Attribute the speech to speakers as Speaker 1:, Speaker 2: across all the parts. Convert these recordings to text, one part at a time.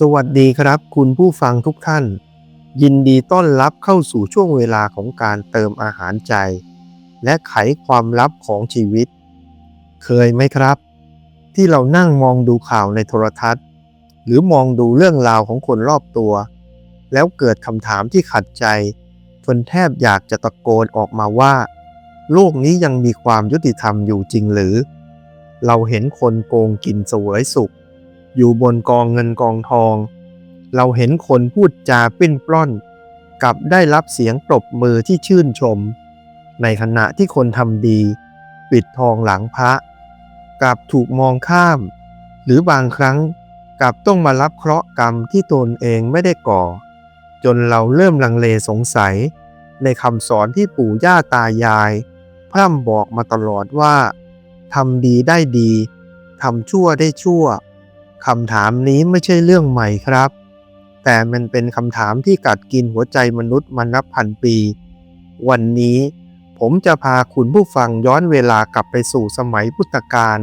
Speaker 1: สวัสดีครับ คุณผู้ฟังทุกท่าน ยินดีต้อนรับเข้าสู่ช่วงเวลาของการเติมอาหารใจ และไขความลับของชีวิต เคยไหมครับ ที่เรานั่งมองดูข่าวในโทรทัศน์ หรือมองดูเรื่องราวของคนรอบตัว แล้วเกิดคำถามที่ขัดใจจนแทบอยากจะตะโกนออกมาว่า โลกนี้ยังมีความยุติธรรมอยู่จริงหรือ เราเห็นคนโกงกินเสวยสุข อยู่บนกองเงินกองทอง เราเห็นคนพูดจาปิ้นปล้อน กับได้รับเสียงปรบมือที่ชื่นชม ในขณะที่คนทำดี ปิดทองหลังพระกลับถูกมองข้าม หรือบางครั้งกลับต้องมารับเคราะห์กรรมที่ตนเองไม่ได้ก่อ จนเราเริ่มลังเลสงสัย ในคำสอนที่ปู่ย่าตายาย พร่ำบอกมาตลอดว่าทำดีได้ดีทำชั่วได้ชั่ว คำถามนี้ไม่ใช่เรื่องใหม่ครับ แต่มันเป็นคำถามที่กัดกินหัวใจมนุษย์มานับพันปี วันนี้ผมจะพาคุณผู้ฟังย้อนเวลากลับไปสู่สมัยพุทธกาล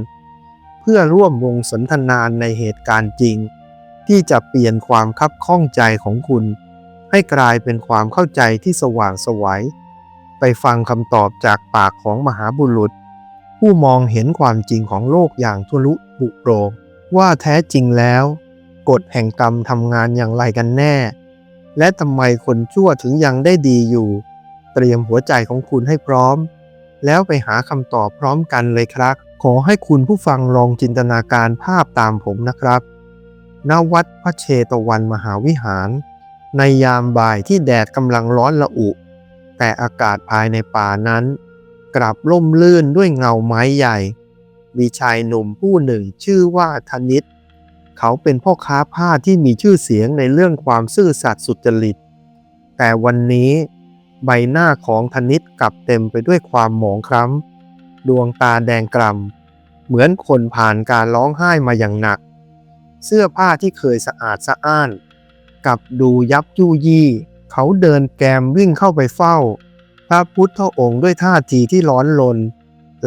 Speaker 1: เพื่อร่วมวงสนทนานในเหตุการณ์จริง ที่จะเปลี่ยนความคับข้องใจของคุณ ให้กลายเป็นความเข้าใจที่สว่างไสวัยไปฟังคำตอบจากปากของมหาบุรุษ ผู้มองเห็นความจริงของโลกอย่างทุลุปุโปรง ว่าแท้จริงแล้วกฎแห่งกรรมทำงานอย่างไรกันแน่ และทำไมคนชั่วถึงยังได้ดีอยู่ เตรียมหัวใจของคุณให้พร้อม แล้วไปหาคำตอบพร้อมกันเลยครับ ขอให้คุณผู้ฟังลองจินตนาการภาพตามผมนะครับณวัดพระเชตวันมหาวิหาร ในยามบ่ายที่แดดกำลังร้อนละอุ แต่อากาศภายในป่านั้น กลับร่มลื่นด้วยเงาไม้ใหญ่ มีชายหนุ่มผู้หนึ่งชื่อว่าธนิต เขาเป็นพ่อค้าผ้าที่มีชื่อเสียงในเรื่องความซื่อสัตย์สุจริต แต่วันนี้ใบหน้าของธนิตกลับเต็มไปด้วยความหมองคล้ำ ดวงตาแดงกล่ำ เหมือนคนผ่านการร้องไห้มาอย่างหนัก เสื้อผ้าที่เคยสะอาดสะอ้านกลับดูยับยุยี่ เขาเดินแกมวิ่งเข้าไปเฝ้า พระพุทธองค์ด้วยท่าทีที่ร้อนรน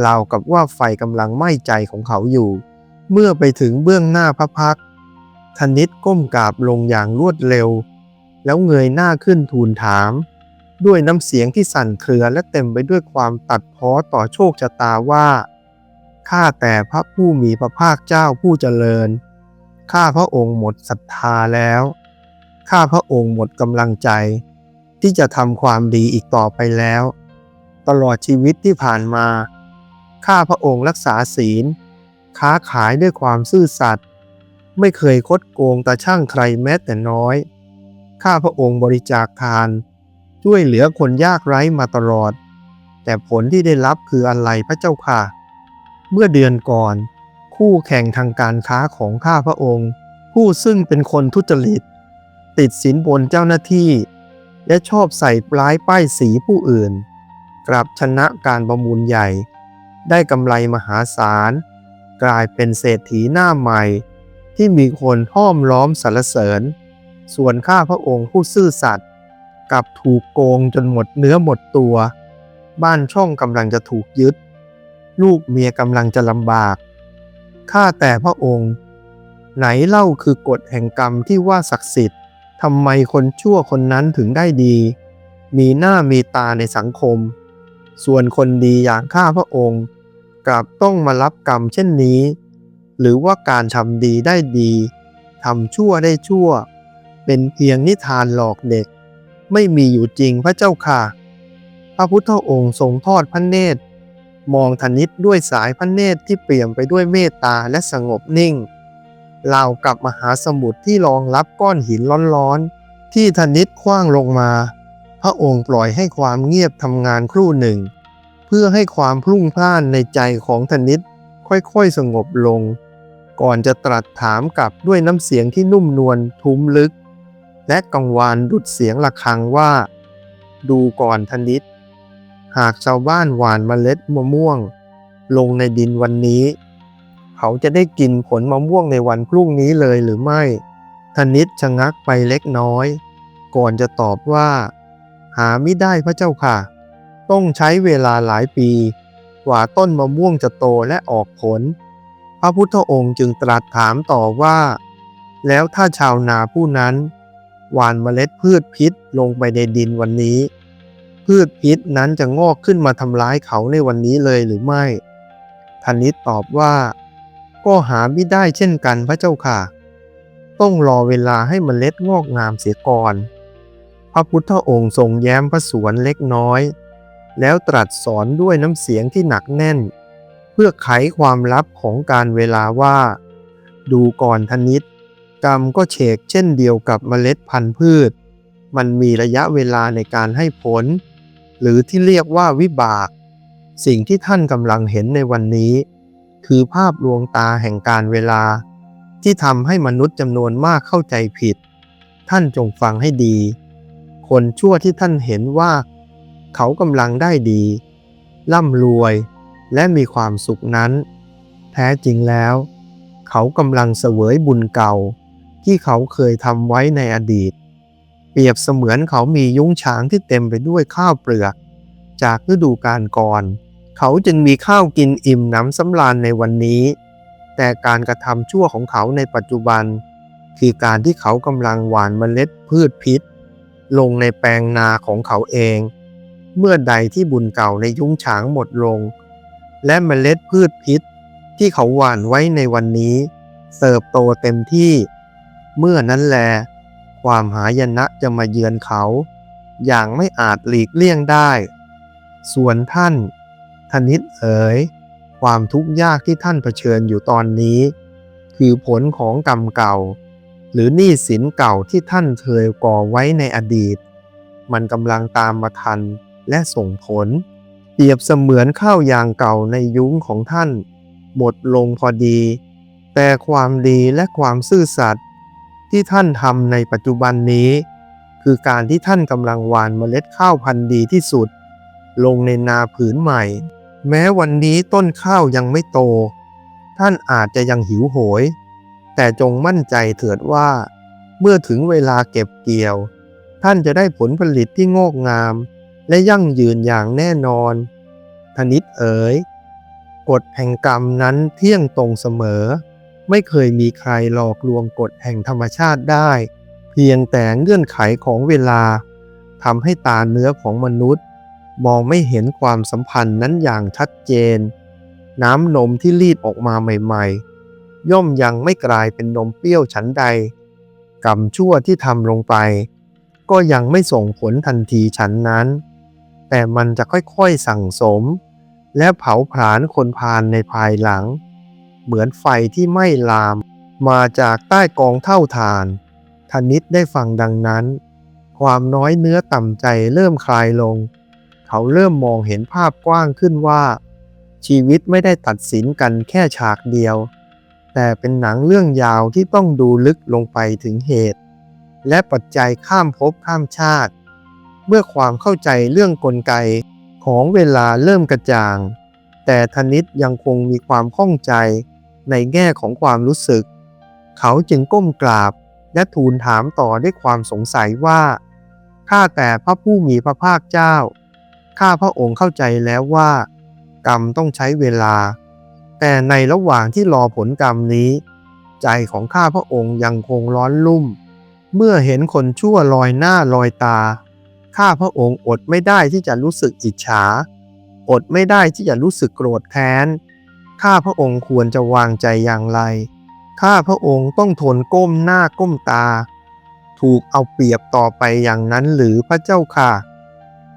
Speaker 1: ราวกับว่าไฟกำลังไหม้ใจของเขาอยู่ เมื่อไปถึงเบื้องหน้าพระพักธนิตก้มกราบลงอย่างรวดเร็ว แล้วเงยหน้าขึ้นทูลถาม ด้วยน้ำเสียงที่สั่นเครือและเต็มไปด้วยความตัดพ้อต่อโชคชะตาว่าข้าแต่พระผู้มีพระภาคเจ้าผู้เจริญ ข้าพระองค์หมดศรัทธาแล้ว ข้าพระองค์หมดกำลังใจ ที่จะทำความดีอีกต่อไปแล้ว ตลอดชีวิตที่ผ่านมา ข้าพระองค์รักษาศีล ค้าขายด้วยความซื่อสัตย์ ไม่เคยคดโกงตาช่างใครแม้แต่น้อย ข้าพระองค์บริจาคทาน ช่วยเหลือคนยากไร้มาตลอด แต่ผลที่ได้รับคืออะไรพระเจ้าค่ะ เมื่อเดือนก่อน คู่แข่งทางการค้าของข้าพระองค์ ผู้ซึ่งเป็นคนทุจริต ติดสินบนเจ้าหน้าที่ และชอบใส่ปลายป้ายสีผู้อื่น กลับชนะการประมูลใหญ่ ได้กำไรมหาศาล กลายเป็นเศรษฐีหน้าใหม่ ที่มีคนห้อมล้อมสรรเสริญ ส่วนข้าพระองค์ผู้ซื่อสัตย์กลับถูกโกงจนหมดเนื้อหมดตัว บ้านช่องกำลังจะถูกยึด ลูกเมียกำลังจะลำบากข้าแต่พระองค์ ไหนเล่าคือกฎแห่งกรรมที่ว่าศักดิ์สิทธิ์ทำไมคนชั่วคนนั้นถึงได้ดี มีหน้ามีตาในสังคม ส่วนคนดีอย่างข้าพระองค์ กลับต้องมารับกรรมเช่นนี้ หรือว่าการทำดีได้ดีทำชั่วได้ชั่ว เป็นเพียงนิทานหลอกเด็ก ไม่มีอยู่จริงพระเจ้าค่ะ พระพุทธองค์ทรงทอดพระเนตร มองธนิตด้วยสายพระเนตรที่เปี่ยมไปด้วยเมตตาและสงบนิ่งเรากับมหาสมุทรที่รองรับก้อนหินร้อนๆ ที่ธนิตคว้างลงมา พระองค์ปล่อยให้ความเงียบทำงานครู่หนึ่ง เพื่อให้ความพลุ่งพล่านในใจของธนิตค่อยๆสงบลง ก่อนจะตรัสถามกลับด้วยน้ำเสียงที่นุ่มนวลทุ้มลึก และกังวานดุดเสียงะระฆังว่า ดูก่อนธนิต หากชาวบ้านหวานเมล็ดมะม่วง ลงในดินวันนี้ เขาจะได้กินผลมะม่วงในวันพรุ่งนี้เลยหรือไม่ธนิตชะงักไปเล็กน้อย ก่อนจะตอบว่า หาไม่ได้พระเจ้าค่ะ ต้องใช้เวลาหลายปี กว่าต้นมะม่วงจะโตและออกผล พระพุทธองค์จึงตรัสถามต่อว่า แล้วถ้าชาวนาผู้นั้น หว่านเมล็ดพืชพิษลงไปในดินวันนี้ พืชพิษนั้นจะงอกขึ้นมาทำร้ายเขาในวันนี้เลยหรือไม่ธนิตตอบว่า ก็หาไม่ได้เช่นกันพระเจ้าค่ะ ต้องรอเวลาให้เมล็ดงอกงามเสียก่อน พระพุทธองค์ทรงแย้มพระสวนเล็กน้อย แล้วตรัสสอนด้วยน้ำเสียงที่หนักแน่น เพื่อไขความลับของการเวลาว่า ดูก่อนธนิต กรรมก็เฉกเช่นเดียวกับเมล็ดพันธุ์พืช มันมีระยะเวลาในการให้ผล หรือที่เรียกว่าวิบาก สิ่งที่ท่านกำลังเห็นในวันนี้ คือภาพลวงตาแห่งการเวลา ที่ทำให้มนุษย์จำนวนมากเข้าใจผิด ท่านจงฟังให้ดี คนชั่วที่ท่านเห็นว่า เขากำลังได้ดี ร่ำรวยและมีความสุขนั้น แท้จริงแล้ว เขากำลังเสวยบุญเก่า ที่เขาเคยทำไว้ในอดีต เปรียบเสมือนเขามียุ้งฉางที่เต็มไปด้วยข้าวเปลือก จากฤดูกาลก่อน เขาจึงมีข้าวกินอิ่มหนำสำราญในวันนี้ แต่การกระทำชั่วของเขาในปัจจุบัน คือการที่เขากำลังหว่านเมล็ดพืชพิษ ลงในแปลงนาของเขาเอง เมื่อใดที่บุญเก่าในยุ้งฉางหมดลง และเมล็ดพืชพิษที่เขาหว่านไว้ในวันนี้เติบโตเต็มที่ เมื่อนั้นแล ความหายนะจะมาเยือนเขา อย่างไม่อาจหลีกเลี่ยงได้ ส่วนท่าน ธนิตเอ๋ย ความทุกข์ยากที่ท่านเผชิญอยู่ตอนนี้ คือผลของกรรมเก่า หรือหนี้สินเก่าที่ท่านเคยก่อไว้ในอดีต มันกำลังตามมาทัน และส่งผล เปรียบเสมือนข้าวยางเก่าในยุ้งของท่าน หมดลงพอดี แต่ความดีและความซื่อสัตย์ที่ท่านทำในปัจจุบันนี้ คือการที่ท่านกำลังหว่านเมล็ดข้าวพันธุ์ดีที่สุด ลงในนาผืนใหม่ แม้วันนี้ต้นข้าวยังไม่โต ท่านอาจจะยังหิวโหย แต่จงมั่นใจเถิดว่า เมื่อถึงเวลาเก็บเกี่ยว ท่านจะได้ผลผลิตที่งอกงาม และยั่งยืนอย่างแน่นอนธนิตเอ๋ยกฎแห่งกรรมนั้นเที่ยงตรงเสมอ ไม่เคยมีใครหลอกลวงกฎแห่งธรรมชาติได้ เพียงแต่เงื่อนไขของเวลาทำให้ตาเนื้อของมนุษย์ มองไม่เห็นความสัมพันธ์นั้นอย่างชัดเจน น้ำนมที่รีดออกมาใหม่ๆ ย่อมยังไม่กลายเป็นนมเปรี้ยวฉันใด กรรมชั่วที่ทำลงไป ก็ยังไม่ส่งผลทันทีฉันนั้น แต่มันจะค่อยๆสั่งสม และเผาผลาญคนพาลในภายหลัง เหมือนไฟที่ไหม้ลาม มาจากใต้กองเท่าฐานธนิตได้ฟังดังนั้น ความน้อยเนื้อต่ำใจเริ่มคลายลง เขาเริ่มมองเห็นภาพกว้างขึ้นว่า ชีวิตไม่ได้ตัดสินกันแค่ฉากเดียว แต่เป็นหนังเรื่องยาวที่ต้องดูลึกลงไปถึงเหตุ และปัจจัยข้ามภพข้ามชาติ เมื่อความเข้าใจเรื่องกลไกของเวลาเริ่มกระจ่าง แต่ธนิตยังคงมีความข้องใจในแง่ของความรู้สึก เขาจึงก้มกราบและทูลถามต่อด้วยความสงสัยว่า ข้าแต่พระผู้มีพระภาคเจ้า ข้าพระองค์เข้าใจแล้วว่า กรรมต้องใช้เวลา แต่ในระหว่างที่รอผลกรรมนี้ ใจของข้าพระองค์ยังคงร้อนลุ่ม เมื่อเห็นคนชั่วลอยหน้าลอยตา ข้าพระองค์อดไม่ได้ที่จะรู้สึกอิจฉา อดไม่ได้ที่จะรู้สึกโกรธแค้น ข้าพระองค์ควรจะวางใจอย่างไร ข้าพระองค์ต้องทนก้มหน้าก้มตา ถูกเอาเปรียบต่อไปอย่างนั้นหรือพระเจ้าค่ะ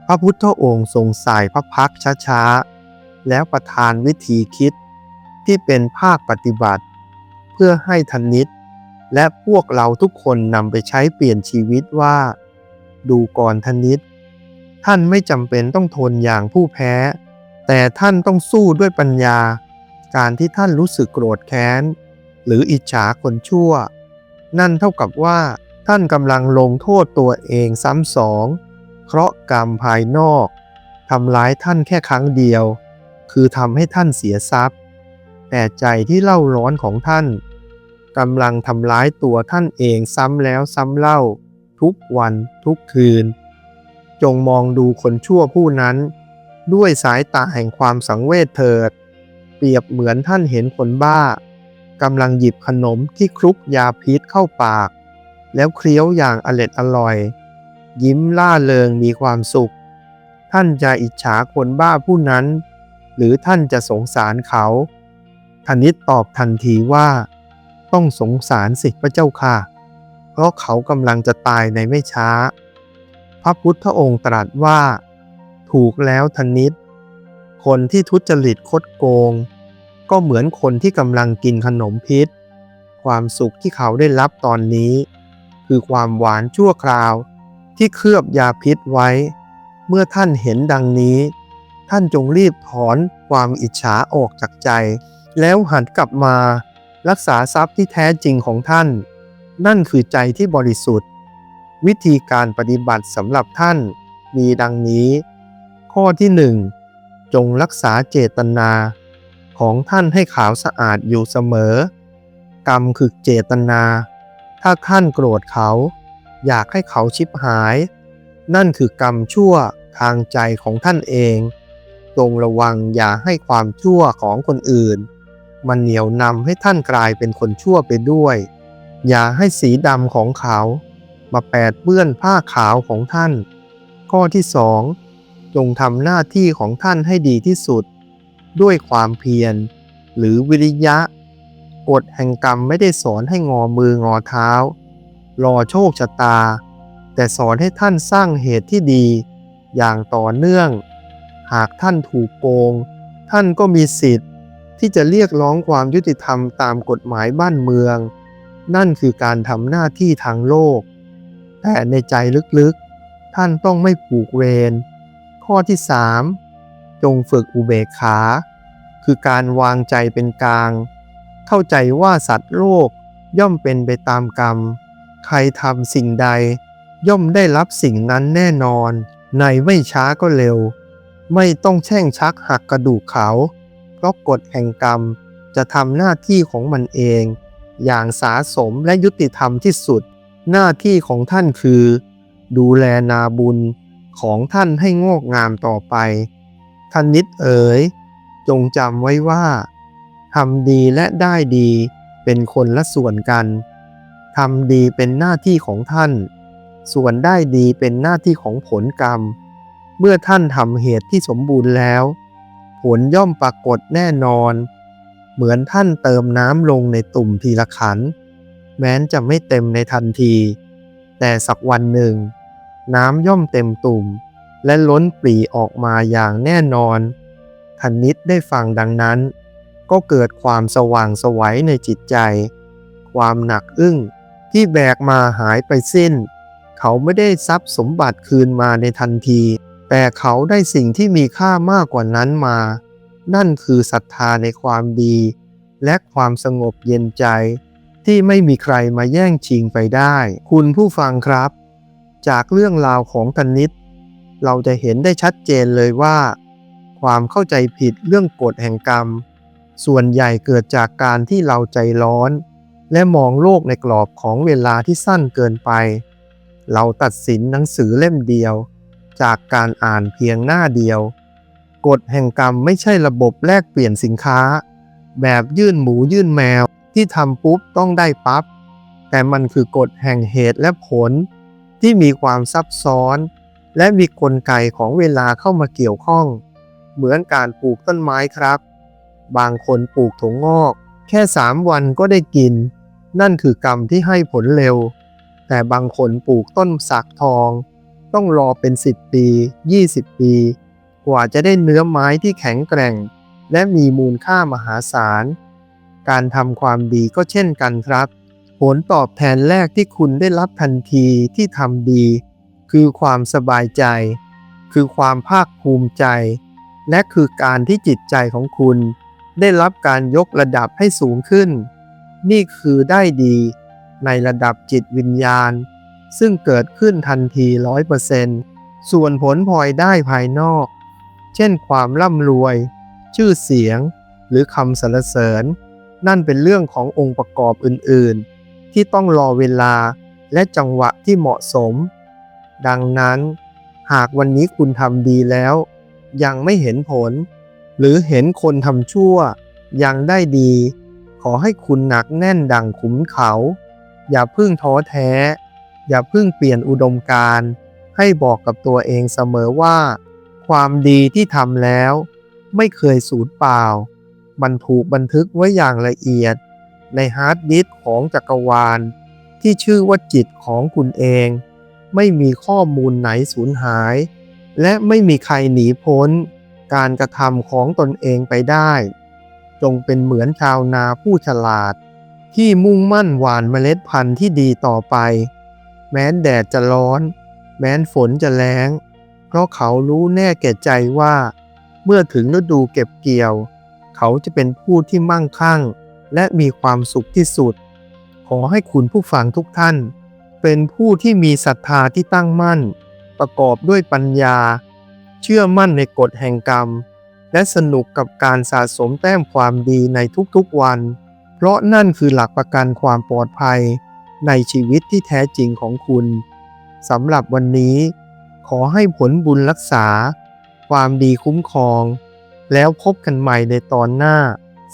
Speaker 1: พระพุทธองค์ทรงสายพระพักช้าๆ แล้วประทานวิธีคิดที่เป็นภาคปฏิบัติ เพื่อให้ธนิตและพวกเราทุกคนนำไปใช้เปลี่ยนชีวิตว่า ดูก่อนธนิตท่านไม่จำเป็นต้องทนอย่างผู้แพ้ แต่ท่านต้องสู้ด้วยปัญญา การที่ท่านรู้สึกโกรธแค้น หรืออิจฉาคนชั่ว นั่นเท่ากับว่าท่านกำลังลงโทษตัวเองซ้ำสองเพราะกรรมภายนอกทำร้ายท่านแค่ครั้งเดียว คือทำให้ท่านเสียทรัพย์ แต่ใจที่เล่าร้อนของท่านกำลังทำร้ายตัวท่านเองซ้ำแล้วซ้ำเล่า ทุกวันทุกคืน จงมองดูคนชั่วผู้นั้น ด้วยสายตาแห่งความสังเวชเถิด เปรียบเหมือนท่านเห็นคนบ้ากำลังหยิบขนมที่คลุกยาพิษเข้าปาก แล้วเคี้ยวอย่างอร็ดอร่อย ยิ้มล่าเริงมีความสุข ท่านจะอิจฉาคนบ้าผู้นั้น หรือท่านจะสงสารเขาธนิตตอบทันทีว่า ต้องสงสารสิพระเจ้าค่ะ ราะเขากำลังจะตายในไม่ช้า พระพุทธองค์ตรัสว่า ถูกแล้วธนิตคนที่ทุจริตคดโกง ก็เหมือนคนที่กำลังกินขนมพิษ ความสุขที่เขาได้รับตอนนี้ คือความหวานชั่วคราวที่เคลือบยาพิษไว้ เมื่อท่านเห็นดังนี้ ท่านจงรีบถอนความอิจฉาออกจากใจ แล้วหันกลับมารักษาทรัพย์ที่แท้จริงของท่าน นั่นคือใจที่บริสุทธิ์ วิธีการปฏิบัติสำหรับท่านมีดังนี้ ข้อที่หนึ่งจงรักษาเจตนาของท่านให้ขาวสะอาดอยู่เสมอ กรรมคือเจตนา ถ้าท่านโกรธเขา อยากให้เขาชิบหาย นั่นคือกรรมชั่วทางใจของท่านเองจงระวังอย่าให้ความชั่วของคนอื่น มันเหนียวนำให้ท่านกลายเป็นคนชั่วไปด้วย อย่าให้สีดำของเขา มาแปดเปื้อนผ้าขาวของท่าน ข้อที่สองจงทำหน้าที่ของท่านให้ดีที่สุด ด้วยความเพียร หรือวิริยะกฎแห่งกรรมไม่ได้สอนให้งอมืองอเท้า รอโชคชะตา แต่สอนให้ท่านสร้างเหตุที่ดี อย่างต่อเนื่อง หากท่านถูกโกง ท่านก็มีสิทธิ์ ที่จะเรียกร้องความยุติธรรมตามกฎหมายบ้านเมือง นั่นคือการทำหน้าที่ทางโลก แต่ในใจลึกๆ ท่านต้องไม่ผูกเวร ข้อที่ 3 จงฝึกอุเบกขา คือการวางใจเป็นกลาง เข้าใจว่าสัตว์โลกย่อมเป็นไปตามกรรม ใครทำสิ่งใด ย่อมได้รับสิ่งนั้นแน่นอน ในไม่ช้าก็เร็ว ไม่ต้องแช่งชักหักกระดูกเขา เพราะกฎแห่งกรรมจะทำหน้าที่ของมันเอง อย่างสาสมและยุติธรรมที่สุด หน้าที่ของท่านคือ ดูแลนาบุญของท่านให้งอกงามต่อไปท่านนิดเอ๋ย จงจำไว้ว่าทำดีและได้ดีเป็นคนละส่วนกันทำดีเป็นหน้าที่ของท่าน ส่วนได้ดีเป็นหน้าที่ของผลกรรม เมื่อท่านทำเหตุที่สมบูรณ์แล้ว ผลย่อมปรากฏแน่นอน เหมือนท่านเติมน้ำลงในตุ่มทีละขัน แม้นจะไม่เต็มในทันที แต่สักวันหนึ่ง น้ำย่อมเต็มตุ่ม และล้นปรีออกมาอย่างแน่นอนทันนิดได้ฟังดังนั้น ก็เกิดความสว่างสวัยในจิตใจ ความหนักอึ้งที่แบกมาหายไปสิ้น เขาไม่ได้ทรัพย์สมบัติคืนมาในทันที แต่เขาได้สิ่งที่มีค่ามากกว่านั้นมา นั่นคือศรัทธาในความดี และความสงบเย็นใจ ที่ไม่มีใครมาแย่งชิงไปได้ คุณผู้ฟังครับ จากเรื่องราวของธนิตเราจะเห็นได้ชัดเจนเลยว่า ความเข้าใจผิดเรื่องกฎแห่งกรรม ส่วนใหญ่เกิดจากการที่เราใจร้อน และมองโลกในกรอบของเวลาที่สั้นเกินไป เราตัดสินหนังสือเล่มเดียว จากการอ่านเพียงหน้าเดียว กฎแห่งกรรมไม่ใช่ระบบแลกเปลี่ยนสินค้า แบบยื่นหมูยื่นแมวที่ทำปุ๊บต้องได้ปับ๊บแต่มันคือกฎแห่งเหตุและผล ที่มีความซับซ้อน และมีกลไกของเวลาเข้ามาเกี่ยวข้อง เหมือนการปลูกต้นไม้ครับ บางคนปลูกถั่วงอก แค่สามวันก็ได้กิน นั่นคือกรรมที่ให้ผลเร็ว แต่บางคนปลูกต้นสักทอง ต้องรอเป็น 10 ปี 20 ปี กว่าจะได้เนื้อไม้ที่แข็งแกร่ง และมีมูลค่ามหาศาล การทำความดีก็เช่นกันครับ ผลตอบแทนแรกที่คุณได้รับทันทีที่ทำดี คือความสบายใจ คือความภาคภูมิใจ และคือการที่จิตใจของคุณ ได้รับการยกระดับให้สูงขึ้น นี่คือได้ดีในระดับจิตวิญญาณ ซึ่งเกิดขึ้นทันทีร้อยเปอร์เซ็นต์ส่วนผลพลอยได้ภายนอก ช่นความร่ำรวย ชื่อเสียง หรือคำสรรเสริญ นั่นเป็นเรื่องขององค์ประกอบอื่นๆ ที่ต้องรอเวลาและจังหวะที่เหมาะสม ดังนั้น หากวันนี้คุณทำดีแล้ว ยังไม่เห็นผล หรือเห็นคนทำชั่ว ยังได้ดี ขอให้คุณหนักแน่นดังขุมเขา อย่าพึ่งท้อแท้ อย่าพึ่งเปลี่ยนอุดมการณ์ให้บอกกับตัวเองเสมอว่า ความดีที่ทำแล้ว ไม่เคยสูญเปล่า มันถูกบันทึกไว้อย่างละเอียด ในฮาร์ดดิสก์ของจักรวาล ที่ชื่อว่าจิตของคุณเอง ไม่มีข้อมูลไหนสูญหาย และไม่มีใครหนีพ้น การกระทำของตนเองไปได้ จงเป็นเหมือนชาวนาผู้ฉลาด ที่มุ่งมั่นหว่านเมล็ดพันธุ์ที่ดีต่อไป แม้นแดดจะร้อน แม้นฝนจะแล้ง เพราะเขารู้แน่แก่ใจว่า เมื่อถึงฤดูเก็บเกี่ยว เขาจะเป็นผู้ที่มั่งคั่ง และมีความสุขที่สุด ขอให้คุณผู้ฟังทุกท่าน เป็นผู้ที่มีศรัทธาที่ตั้งมั่น ประกอบด้วยปัญญา เชื่อมั่นในกฎแห่งกรรม และสนุกกับการสะสมแต้มความดีในทุกๆวัน เพราะนั่นคือหลักประกันความปลอดภัยในชีวิตที่แท้จริงของคุณสำหรับวันนี้ ขอให้ผลบุญรักษา ความดีคุ้มครอง แล้วพบกันใหม่ในตอนหน้า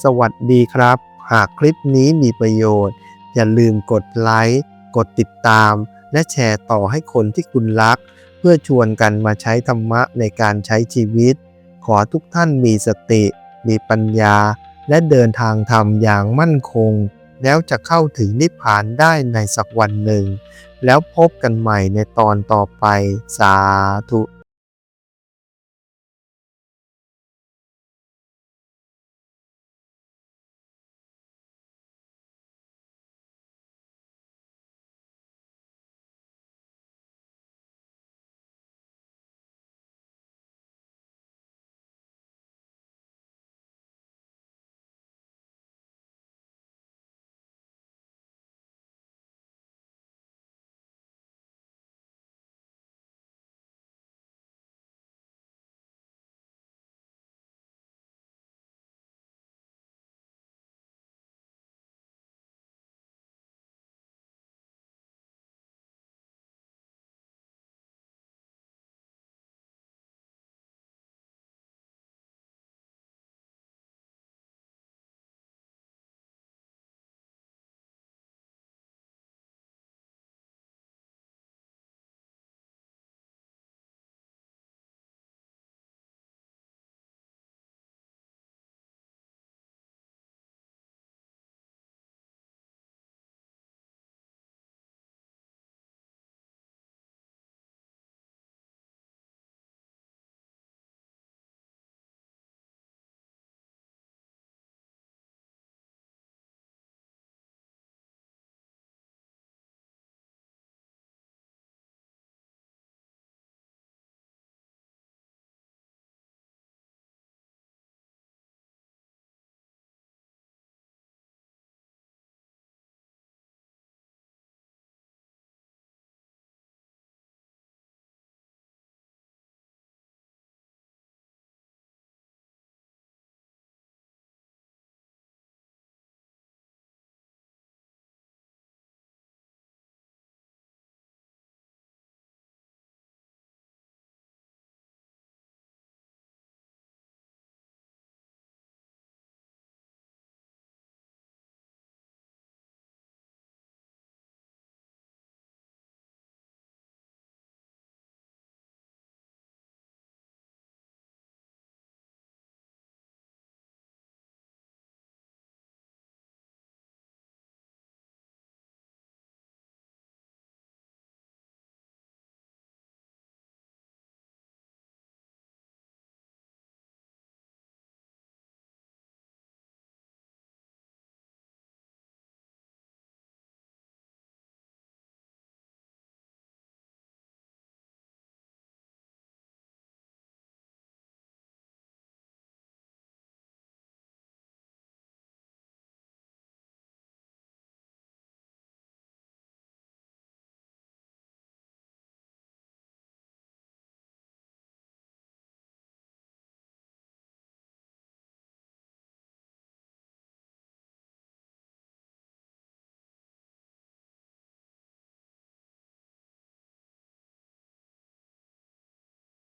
Speaker 1: สวัสดีครับ หากคลิปนี้มีประโยชน์ อย่าลืมกดไลค์กดติดตาม และแชร์ต่อให้คนที่คุณรัก เพื่อชวนกันมาใช้ธรรมะในการใช้ชีวิต ขอทุกท่านมีสติ มีปัญญา และเดินทางธรรมอย่างมั่นคง แล้วจะเข้าถึงนิพพานได้ในสักวันหนึ่ง แล้วพบกันใหม่ในตอนต่อไปสาธุ